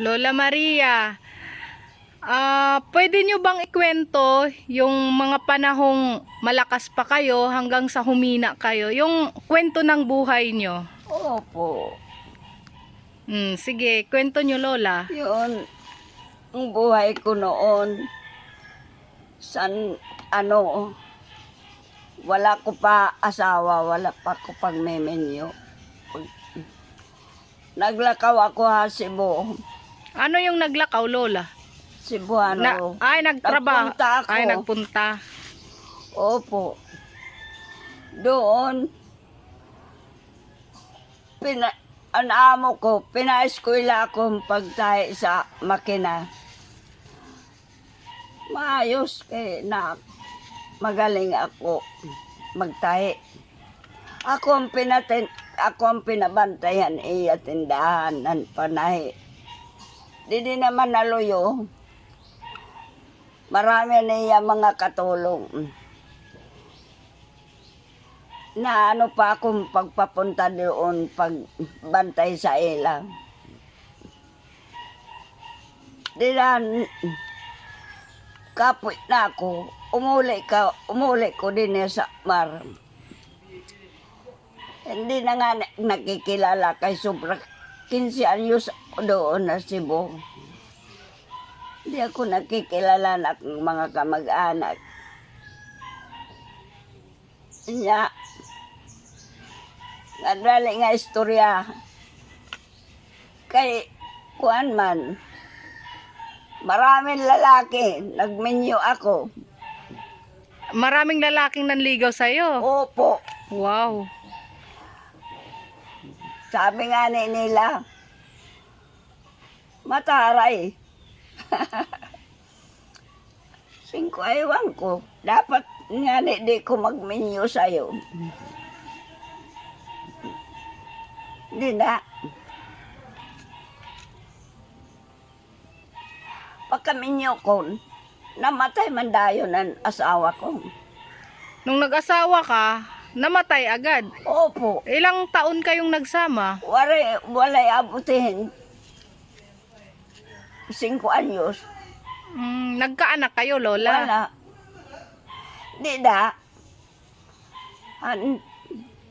Lola Maria, ah, pwede nyo bang ikwento yung mga panahong malakas pa kayo hanggang sa humina kayo? Yung kwento ng buhay nyo. Opo. Hmm, sige, kwento nyo Lola. Yun, ang buhay ko noon, san, ano, wala ko pa asawa, wala pa ko pagmemenyo. Pag- Naglakaw ako ha, Cebu. Ano yung naglakaw Lola? Cebuano. Na, ay, nagtrabaho. Nagpunta ako. Ay, nagpunta. Opo. Doon, pina, ang amo ko, pina-eskwela akong pagtahi sa makina. Maayos kay na magaling ako magtahi. Ako ang pinatin, ako ang pinabantayan iya tindahan ng panahi. Di di naman naluyo. Marami niya mga katulong na ano pa akong pagpapunta doon pagbantay sa ila. Di na, kapoy na ako, umuli ka, umuli ko din eh sa mar. Hindi na nga na- nakikilala kay sobra 15 anyos doon na Cebu. Hindi ako nakikilala ng mga kamag-anak. Nya, Nadali nga istorya. Kay kuan man. Maraming lalaki, nagmenyo ako. Maraming lalaking nanligaw sa'yo. Opo, Wow. Sabi nga ni nila, mataray. Singko ewan ko, dapat nga ni di ko magmenyo sa'yo. Di na. Pagkaminyo ko, namatay man dayo ng asawa ko. Nung nag-asawa ka, namatay agad. Opo, Ilang taon kayong nagsama? wala, walay abutin. Cinco anyos. Hmm, nagkaanak kayo, Lola? Wala. Di da. An,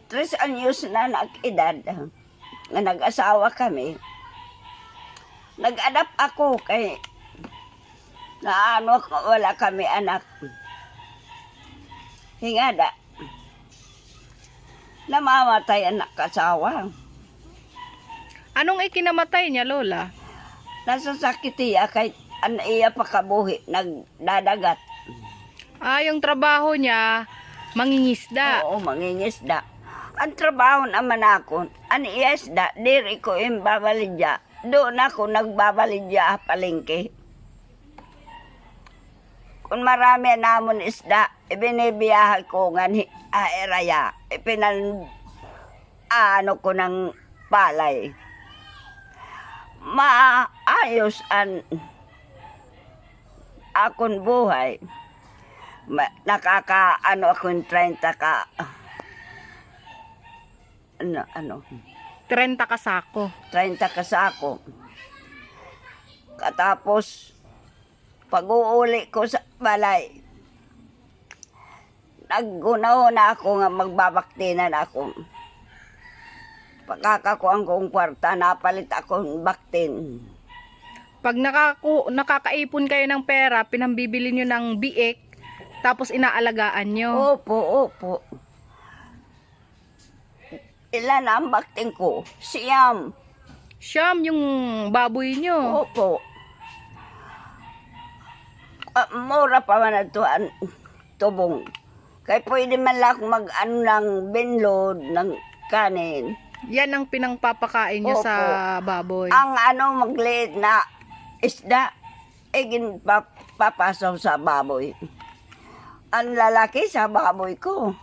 tres anyos na nag-edad. Nga nag-asawa kami. Nag-adapt ako kay na ano, wala kami anak. Hingada. Namamatay ang asawa. Anong ikinamatay niya, Lola? Nasasakit iya kay an iya pakabuhi, nagdadagat. Ah, yung trabaho niya, mangingisda. Oo, mangingisda. Ang trabaho naman ako, ang iyasda, diri ko yung babalidya. Doon ako nagbabalidya palengke. Kung marami namon isda, ibinibiyahe ko nga ni Aeraya. Ipinan, ano ko ng palay. Maayos ang akong buhay. Ma, nakaka, ano akong 30 ka, ano, ano, 30 kasako. 30 kasako. Katapos, pag-uuli ko sa balay, naggunaw na ako nga magbabaktinan ako. Pagkakakuan kong kwarta, napalit ako ng baktin. Pag nakaku nakakaipon kayo ng pera, pinambibili nyo ng biik, tapos inaalagaan nyo. Opo, opo. Ilan ang baktin ko? Siyam. Siyam, yung baboy nyo. Opo. Ah, mura pa man ito ang tubong. Kaya pwede man lang mag-ano ng binload ng kanin. Yan ang pinangpapakain Opo. sa baboy. Ang ano magliit na isda, eh gin pa, papasaw sa baboy. Ang lalaki sa baboy ko.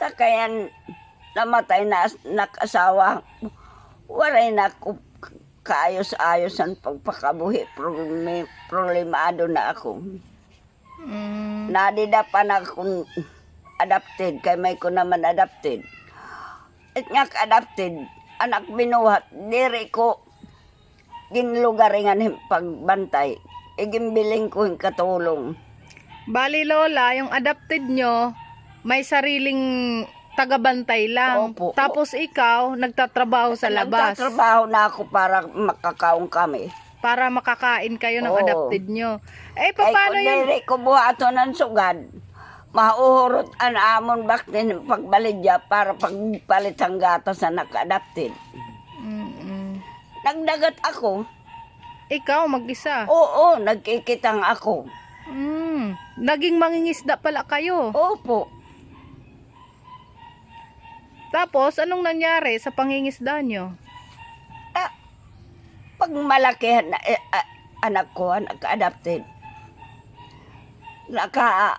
Takayan namatay na nakasawa. Waray na ko kaayos-ayos ang pagpakabuhi. Problemado na ako. Mm, Nadida pa na akong adapted, kay may ko naman adapted. At nga adapted, anak binuhat, diri ko ginlugaringan pagbantay. Igimbiling ko yung katulong. Bali Lola, yung adopted nyo, may sariling tagabantay lang. Opo. Tapos ikaw, nagtatrabaho sa labas Nagtatrabaho na ako para makakaong kami. para makakain kayo ng Oo. adopted nyo. Eh, paano kung yun? dili ko buhato ng sugad, mauhurot ang amon baktin pagbalidya para pagpalit ang gatas na naka-adapted. Mm-mm. Nagdagat ako. Ikaw, mag-isa. Oo, nagkikitang ako. Mm. Naging mangingisda pala kayo. Opo. Tapos, anong nangyari sa pangingisda nyo? Ah, pag malaki na eh, ah, anak ko, naka-adapted, naka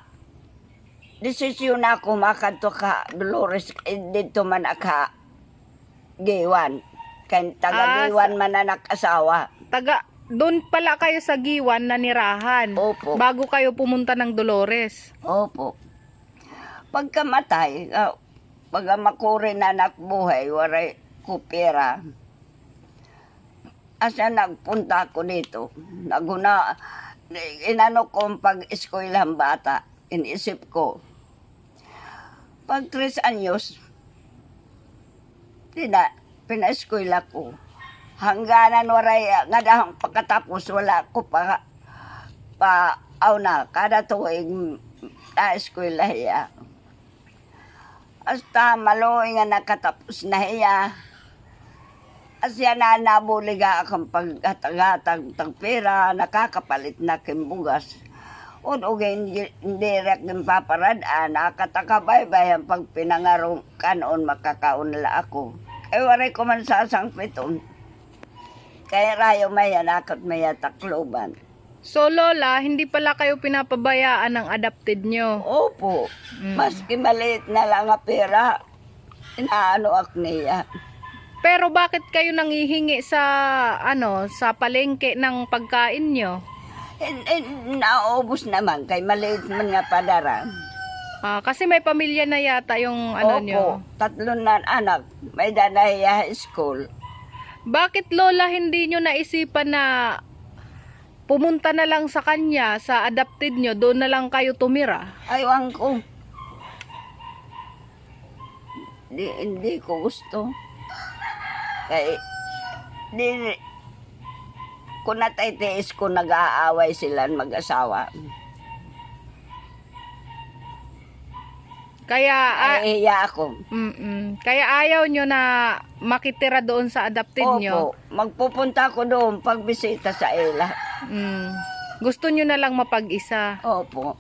desisyon na ako makanto ka Dolores eh, dito man aka giwan Ah, taga giwan man na nakasawa Taga, doon pala kayo sa Giwan na nirahan. Opo. Bago kayo pumunta ng Dolores. opo pagkamatay uh, pag makuri na nakbuhay waray ko pera asa nagpunta ko dito? Naguna inano ko ang pag-eskwelahan bata. Inisip ko pag tres anyos tina pinaeskwela ko. Hangganan waray nga dahang pagkatapos wala ko pa pa aw na. Kada tuig na eskwela hiya hasta maloy nga nakatapos na hiya asya na nabuliga akong paghatag-hatag tag pera nakakapalit na kimbugas Ud ugay hindi direct ng paparadaan, nakatakabay-bay ang pag pinangarong kanon makakaon nila ako. Kaya waray ko man sa asang piton. Kaya rayo maya nakot maya takloban. So, Lola, hindi pala kayo pinapabayaan ng adopted nyo. Opo, Mm. maski maliit na lang nga pera, inaano ak niya. Pero bakit kayo nangihingi sa, ano, sa palengke ng pagkain nyo? In, in, naubos naman kay maliit man nga padara. Ah, kasi may pamilya na yata yung ano Opo, nyo. tatlo na anak, may danahiya school. Bakit Lola hindi nyo naisipan na pumunta na lang sa kanya, sa adopted nyo, doon na lang kayo tumira? Aywan ko. Di, hindi ko gusto. Kay, di, kung nataytiis ko nag-aaway sila mag-asawa. Kaya, ah, Ay, hiya ako. mm kaya ayaw nyo na makitira doon sa adopted nyo. Opo, magpupunta ko doon pagbisita sa ila. Mm. Gusto nyo na lang mapag-isa. Opo.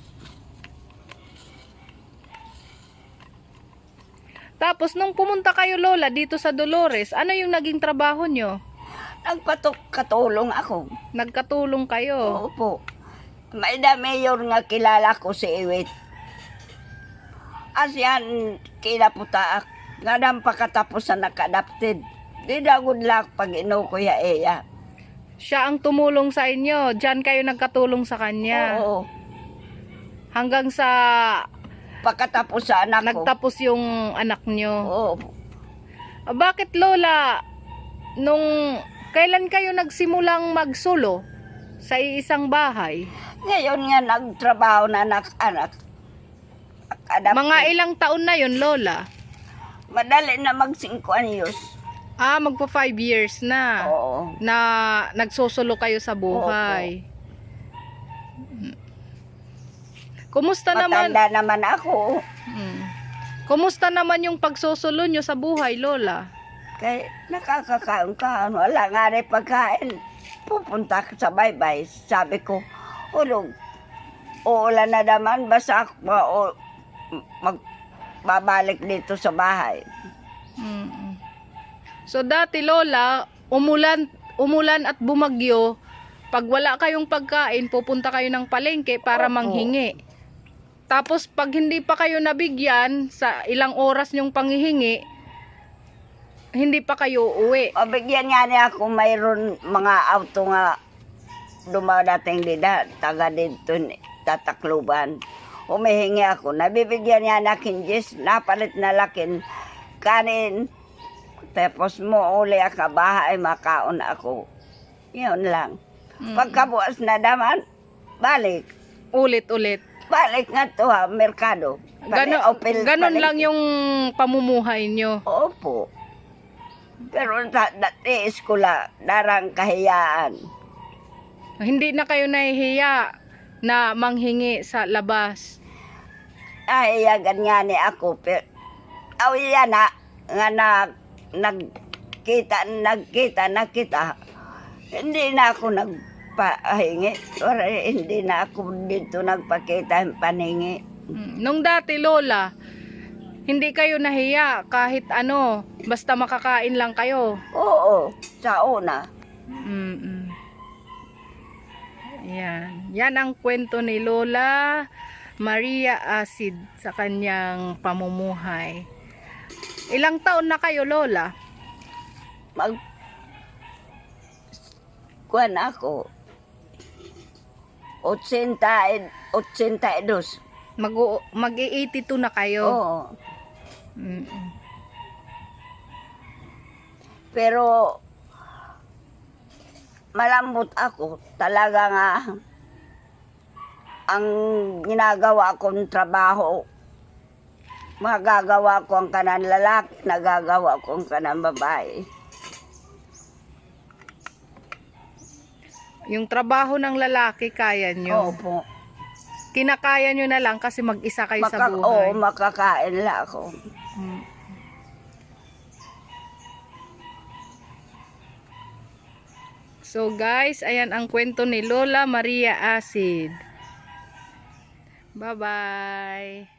Tapos, nung pumunta kayo, Lola, dito sa Dolores, ano yung naging trabaho nyo? Nagpatok katulong ako. Nagkatulong kayo. Opo. May da mayor nga kilala ko si Iwit. Asyan kinaputa nga dam pagkatapos na naka-adapted. Di na good luck pag ino ko ya eya. Siya ang tumulong sa inyo. Diyan kayo nagkatulong sa kanya. Oo. Hanggang sa Pagkatapos sa anak ko. nagtapos yung anak nyo. Oo. Ah, Bakit Lola, nung kailan kayo nagsimulang magsulo sa isang bahay? Ngayon nga nagtrabaho na anak-anak. Mga ilang taon na yun, Lola? Madali na mag 5 anyos. Ah, magpa five years na. Oo. Na nagsusulo kayo sa buhay. Kumusta naman? Matanda naman ako. Hmm. Kumusta naman yung pagsusulo nyo sa buhay, Lola? Kay nakakakaon ka, ano, wala nga rin pagkain. Pupunta ka sa baybay. Sabi ko, ulog, uulan na naman, basta ako mag, babalik dito sa bahay. Mm. So dati Lola, umulan, umulan at bumagyo, pag wala kayong pagkain, pupunta kayo ng palengke para Opo. manghingi. Tapos pag hindi pa kayo nabigyan sa ilang oras nyong panghihingi, hindi pa kayo uwi. Mabigyan nga niya ako mayroon mga auto nga dumadating dida, taga dito tatakluban. Humihingi ako, nabibigyan niya na kinjis, napalit na lakin kanin. Tapos mo uli ka bahay, makaon ako. Yun lang. Mm. Pagkabuas na naman, balik. Ulit-ulit. Balik nga to ha, merkado. Ganon, opel- ganon balik. lang yung pamumuhay nyo. Opo. Pero sa datiis ko la, darang kahiyaan. Hindi na kayo nahihiya na manghingi sa labas. Nahiyagan nga ni ako. Pero, aw yan na, nga na, nagkita, nagkita, nakita. Hindi na ako nagpahingi. Or hindi na ako dito nagpakita ng paningi. Mm. Nung dati, Lola, hindi kayo nahiya kahit ano, basta makakain lang kayo. Oo, sa una. Mm-mm. Yan. Yan ang kwento ni Lola Maria Acid sa kanyang pamumuhay. Ilang taon na kayo, Lola? Mag... Kuan ako. 80, 82. Mag mag-82 na kayo. Oo. Mm-mm. Pero malambot ako. Talaga nga ang ginagawa kong trabaho magagawa ko ang kanan lalaki, nagagawa ko ang kanan babae. Yung trabaho ng lalaki, kaya nyo. Opo. Kinakaya nyo na lang kasi mag-isa kayo sa Maka- oo, buhay. makakain lang ako. Mm. So guys, ayan ang kwento ni Lola Maria Acid. Bye-bye.